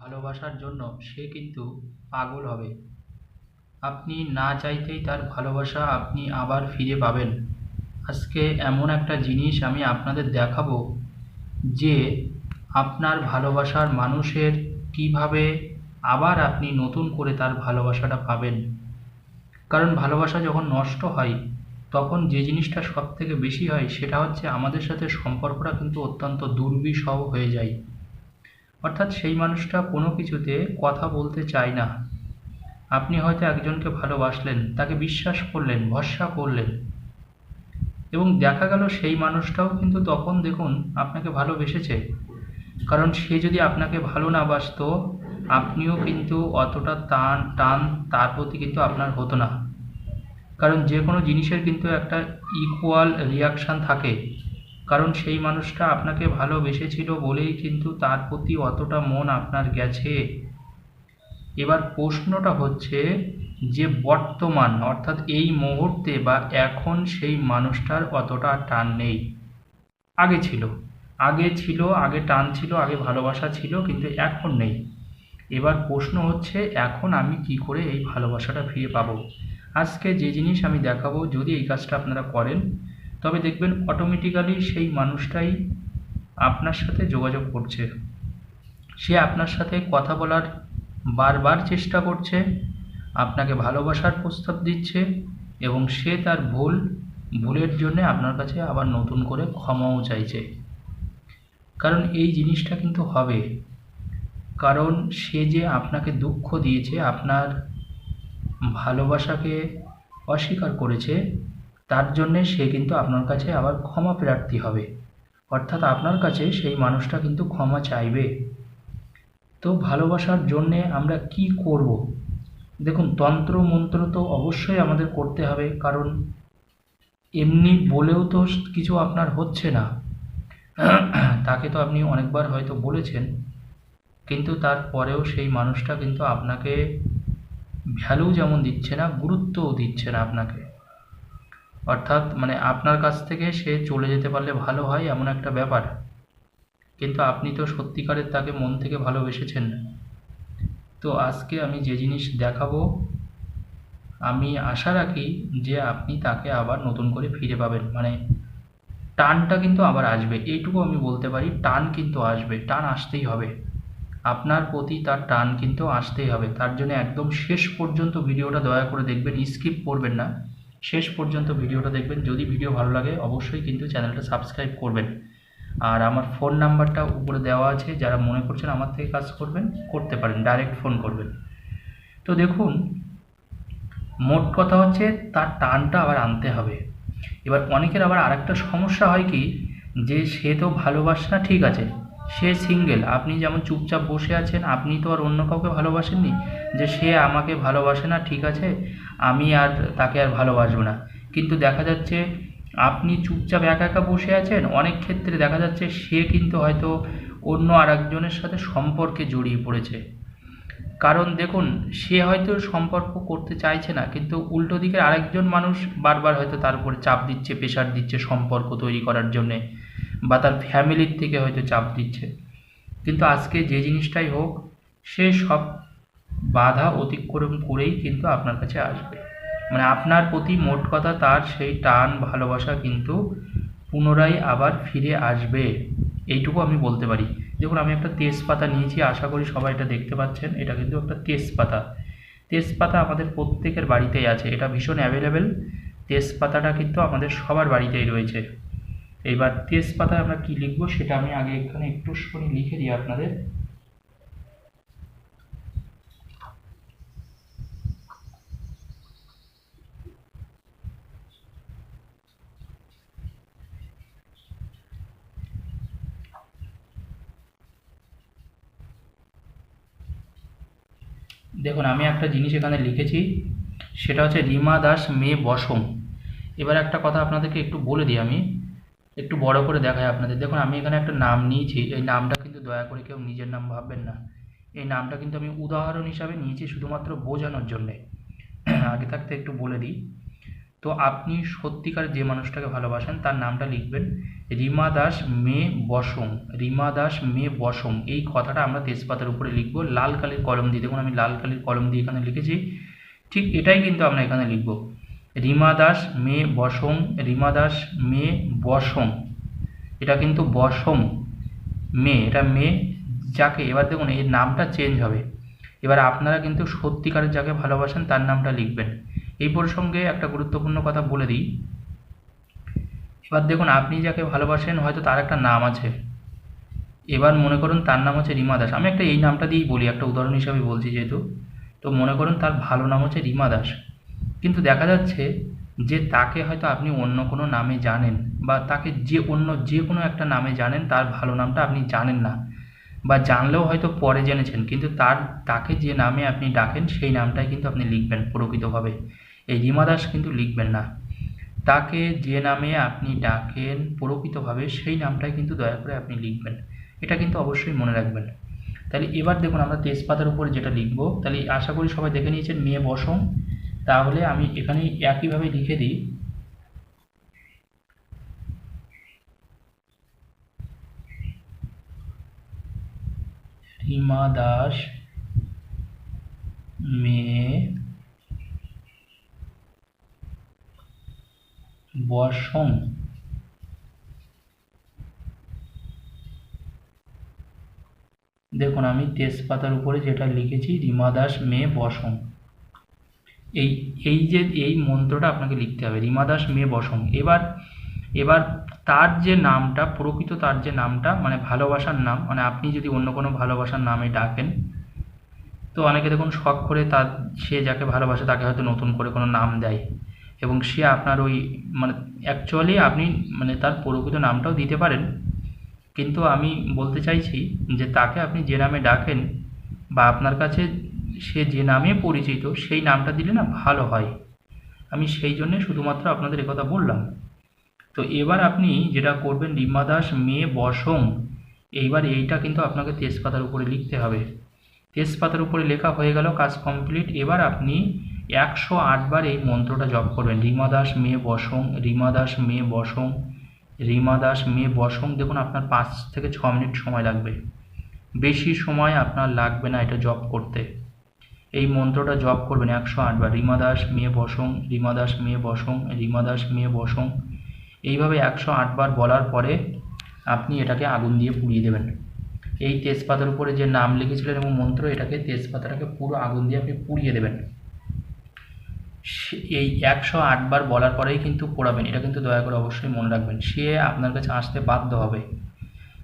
ভালোবাসার জন্য সে কিন্তু পাগল হবে। আপনি না চাইতেই তার ভালোবাসা আপনি আবার ফিরে পাবেন। আজকে এমন একটা জিনিস আমি আপনাদের দেখাবো যে আপনার ভালোবাসার মানুষের কীভাবে আবার আপনি নতুন করে তার ভালোবাসাটা পাবেন। কারণ ভালোবাসা যখন নষ্ট হয়, তখন যে জিনিসটা সব থেকে বেশি হয় সেটা হচ্ছে আমাদের সাথে সম্পর্কটা কিন্তু অত্যন্ত দুর্বিষহ হয়ে যায়। অর্থাৎ সেই মানুষটা কোনো কিছুতে কথা বলতে চায় না। আপনি হয়তো একজনকে ভালোবাসলেন, তাকে বিশ্বাস করলেন, ভরসা করলেন। এবং দেখা গেল সেই মানুষটাও কিন্তু তখন দেখুন আপনাকে ভালোবেসেছে। কারণ সে যদি আপনাকে ভালো না বাসতো, আপনিও কিন্তু অতটা টান টান তার প্রতি কিন্তু আপনার হতো না। কারণ যে কোনো জিনিসের কিন্তু একটা ইকুয়াল রিয়াকশান থাকে। কারণ সেই মানুষটা আপনাকে ভালোবেসেছিল বলেই কিন্তু তার প্রতি অতটা মন আপনার গেছে। এবার প্রশ্নটা হচ্ছে যে বর্তমান অর্থাৎ এই মুহূর্তে বা এখন সেই মানুষটার অতটা টান নেই। আগে ছিল। আগে ছিল, আগে টান ছিল, আগে ভালোবাসা ছিল কিন্তু এখন নেই। এবার প্রশ্ন হচ্ছে এখন আমি কি করে এই ভালোবাসাটা ফিরে পাবো? আজকে যে জিনিস আমি দেখাবো, যদি এই কাজটা আপনারা করেন তবে দেখবেন অটোমেটিক্যালি সেই মানুষটাই আপনার সাথে যোগাযোগ করছে। সে আপনার সাথে কথা বলার বারবার চেষ্টা করছে, আপনাকে ভালোবাসার প্রস্তাব দিচ্ছে এবং সে তার ভুল, ভুলের জন্যে আপনার কাছে আবার নতুন করে ক্ষমাও চাইছে। কারণ এই জিনিসটা কিন্তু হবে। কারণ সে যে আপনাকে দুঃখ দিয়েছে, আপনার ভালোবাসাকে অস্বীকার করেছে তার জন্যে সে কিন্তু আপনার কাছে আবার ক্ষমা প্রার্থী হবে। অর্থাৎ আপনার কাছে সেই মানুষটা কিন্তু ক্ষমা চাইবে। তো ভালোবাসার জন্যে আমরা কি করব? দেখুন, তন্ত্র মন্ত্র তো অবশ্যই আমাদের করতে হবে, কারণ এমনি বলেও তো কিছু আপনার হচ্ছে না। তাকে তো আপনি অনেকবার হয়তো বলেছেন, কিন্তু তারপরেও সেই মানুষটা কিন্তু আপনাকে ভ্যালু যেমন দিচ্ছে না, গুরুত্বও দিচ্ছে না আপনাকে। অর্থাৎ মানে আপনার কাছ থেকে সে চলে যেতে পারলে ভালো হয় এমন একটা ব্যাপার। কিন্তু আপনি তো সত্যিকারের তাকে মন থেকে ভালোবেসেছেন। তো আজকে আমি যে জিনিস দেখাবো, আমি আশা রাখি যে আপনি তাকে আবার নতুন করে ফিরে পাবেন। মানে টানটা কিন্তু আবার আসবে। এইটুকু আমি বলতে পারি, টান কিন্তু আসবে, টান আসতেই হবে। আপনার প্রতি তার টান কিন্তু আসতেই হবে। তার জন্য একদম শেষ পর্যন্ত ভিডিওটা দয়া করে দেখবেন, স্কিপ করবেন না। শেষ পর্যন্ত ভিডিওটা দেখবেন। যদি ভিডিও ভালো লাগে, অবশ্যই কিন্তু চ্যানেলটা সাবস্ক্রাইব করবেন। আর আমার ফোন নাম্বারটা উপরে দেওয়া আছে, যারা মনে করছেন আমার থেকে কাজ করবেন, করতে পারেন, ডাইরেক্ট ফোন করবেন। তো দেখুন, মোট কথা হচ্ছে তার টানটা আবার আনতে হবে। এবার অনেকের আবার আরেকটা সমস্যা হয় কি, যে সে তো ভালোবাসে না, ঠিক আছে। সে সিঙ্গেল আপনি যেমন চুপচাপ বসে আছেন, আপনি তো আর অন্য কাউকে ভালোবাসেননি? যে সে আমাকে ভালোবাসে না, ঠিক আছে? আমি আর তাকে আর ভালোবাসবো না। কিন্তু দেখা যাচ্ছে, আপনি চুপচাপ একা একা বসে আছেন, অনেক ক্ষেত্রে দেখা যাচ্ছে সে কিন্তু হয়তো অন্য আরেকজনের সাথে সম্পর্কে জড়িয়ে পড়েছে। কারণ দেখুন, সে হয়তো সম্পর্ক করতে চাইছে না, কিন্তু উল্টো দিকে আরেকজন মানুষ বারবার হয়তো তার উপরে চাপ দিচ্ছে, প্রেশার দিচ্ছে সম্পর্ক তৈরি করার জন্যে। বা তার ফ্যামিলির থেকে হয়তো চাপ দিচ্ছে। কিন্তু আজকে যে জিনিসটাই হোক, সে সব বাধা অতিক্রম করেই কিন্তু আপনার কাছে আসবে। মানে আপনার প্রতি মোট কথা তার সেই টান, ভালোবাসা কিন্তু পুনরায় আবার ফিরে আসবে। এইটুকু আমি বলতে পারি। দেখুন, আমি একটা তেজপাতা নিয়েছি, আশা করি সবাই এটা দেখতে পাচ্ছেন। এটা কিন্তু একটা তেজপাতা। তেজপাতা আমাদের প্রত্যেকের বাড়িতেই আছে। এটা ভীষণ অ্যাভেলেবেল তেজপাতাটা কিন্তু আমাদের সবার বাড়িতেই রয়েছে। এইবার তেজপাতায় আমরা কি লিখব সেটা আমি আগে এখানে একটু লিখে দিই আপনাদের। দেখুন, আমি একটা জিনিস এখানে লিখেছি, সেটা হচ্ছে রিমা দাস মে বসম। এবার একটা কথা আপনাদেরকে একটু বলে দিই আমি। একটু বড় করে দেখাই আপনাদের। দেখুন, আমি এখানে একটা নাম নিয়েছি। এই নামটা কিন্তু দয়া করে কেউ নিজের নাম ভাববেন না। এই নামটা কিন্তু আমি উদাহরণ হিসাবে নিয়েছি শুধুমাত্র বোঝানোর জন্যে। আগে থাকতে একটু বলে দিই। তো আপনি সত্যিকার যে মানুষটাকে ভালোবাসেন, তার নামটা লিখবেন রিমা দাস মে বসম। রিমা দাস মে বসম। এই কথাটা আমরা তেজপাতার উপরে লিখব, লাল কালির কলম দিয়ে। দেখুন, আমি লাল কালির কলম দিয়ে এখানে লিখেছি। ঠিক এটাই কিন্তু আমরা এখানে লিখব। রিমা দাস, মে বসম, রিমা দাস, মে বসম। এটা কিন্তু বসম, মে, এটা মে যাকে। এবার দেখুন, এর নামটা চেঞ্জ হবে। এবার আপনারা কিন্তু সত্যিকারের যাকে ভালোবাসেন, তার নামটা লিখবেন। এই প্রসঙ্গে একটা গুরুত্বপূর্ণ কথা বলে দিই। এবার দেখুন, আপনি যাকে ভালোবাসেন, হয়তো তার একটা নাম আছে। এবার মনে করুন, তার নাম হচ্ছে রিমা দাস। আমি একটা এই নামটা দিয়েই বলি, একটা উদাহরণ হিসাবে বলছি যেহেতু। তো মনে করুন, তার ভালো নাম হচ্ছে রিমা দাস। কিন্তু দেখা যাচ্ছে যে তাকে হয়তো আপনি অন্য কোনো নামে জানেন বা তাকে যে অন্য যে কোনো একটা নামে জানেন, তার ভালো নামটা আপনি জানেন না বা জানলেও হয়তো পরে জেনেছেন, কিন্তু তার, তাকে যে নামে আপনি ডাকেন, সেই নামটাই কিন্তু আপনি লিখবেন প্রকৃতভাবে। এই রিমা দাস কিন্তু লিখবেন না। তাকে যে নামে আপনি ডাকেন প্রকৃতভাবে, সেই নামটাই কিন্তু দয়া করে আপনি লিখবেন। এটা কিন্তু অবশ্যই মনে রাখবেন। তাহলে এবার দেখুন আমরা তেজপাতার উপরে যেটা লিখব, তাহলে আশা করি সবাই দেখে নিয়েছেন, মেয়ে বসম তাহলে আমি এখানে একইভাবে লিখে দিই। রিমা দাস মেয়ে বসং দেখুন, আমি তেজপাতার উপরে যেটা লিখেছি, রিমা দাস মেয়ে বসং এই এই যে, এই মন্ত্রটা আপনাকে লিখতে হবে, রিমা দাস মেয়ে বসং। এবার এবার তার যে নামটা, প্রকৃত তার যে নামটা মানে ভালোবাসার নাম মানে আপনি যদি অন্য কোনো ভালোবাসার নামে ডাকেন, তো অনেকে দেখুন শখ করে তার, সে যাকে ভালোবাসে তাকে হয়তো নতুন করে কোনো নাম দেয়। এবং সে আপনার ওই মানে অ্যাকচুয়ালি আপনি মানে তার প্রকৃত নামটাও দিতে পারেন। কিন্তু আমি বলতে চাইছি যে তাকে আপনি যে নামে ডাকেন, বা আপনার কাছে সে যে নামে পরিচিত, সেই নামটা দিলে না ভালো হয়। আমি সেই জন্যে শুধুমাত্র আপনাদের কথা বললাম। তো এবার আপনি যেটা করবেন, রিমা দাস মেয়ে বসং এইবার এইটা কিন্তু আপনাকে তেজপাতার উপরে লিখতে হবে। তেজপাতার উপরে লেখা হয়ে গেল, কাজ কমপ্লিট। এবার আপনি একশো আটবার এই মন্ত্রটা জপ করবেন। রিমা দাস মেয়ে বসং রিমা দাস মেয়ে বসং রিমা দাস মেয়ে বসং দেখুন, আপনার পাঁচ থেকে ছ মিনিট সময় লাগবে। বেশি সময় আপনার লাগবে না এটা জপ করতে। এই মন্ত্রটা জপ করবেন একশো আটবার রিমা দাস মেয়ে বসং, রিমা দাস মেয়ে বসং, রিমা দাস মেয়ে বসং। এইভাবে একশো আটবার বলার পরে আপনি এটাকে আগুন দিয়ে পুড়িয়ে দেবেন। এই তেজপাতার উপরে যে নাম লিখেছিলেন এবং মন্ত্র, এটাকে তেজপাতাটাকে পুরো আগুন দিয়ে আপনি পুড়িয়ে দেবেন। এই একশো আটবার বলার পরেই কিন্তু পোড়াবেন। এটা কিন্তু দয়া করে অবশ্যই মনে রাখবেন। সে আপনার কাছে আসতে বাধ্য হবে।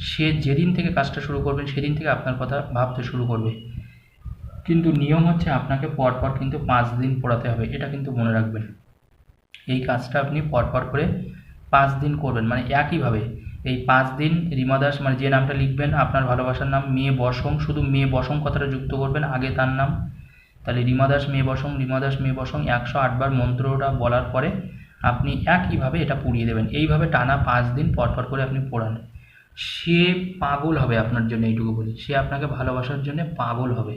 সে যেদিন থেকে কাজটা শুরু করবেন, সেদিন থেকে আপনার কথা ভাবতে শুরু করবে। কিন্তু নিয়ম হচ্ছে আপনাকে পরপর কিন্তু পাঁচ দিন পড়াতে হবে, এটা কিন্তু মনে রাখবেন। এই কাজটা আপনি পরপর করে পাঁচ দিন করবেন মানে একইভাবে এই পাঁচ দিন রিমা দাস মানে যে নামটা লিখবেন, আপনার ভালোবাসার নাম মেয়ে বসং শুধু মেয়ে বসং কথাটা যুক্ত করবেন, আগে তার নাম। তাহলে রিমা দাস মেয়ে বসং রিমা দাস মেয়ে বসং একশো আটবার মন্ত্রটা বলার পরে আপনি একইভাবে এটা পুড়িয়ে দেবেন। এইভাবে টানা পাঁচ দিন পরপর করে আপনি পড়ান। সে পাগল হবে আপনার জন্য এইটুকু বলি। সে আপনাকে ভালোবাসার জন্য পাগল হবে।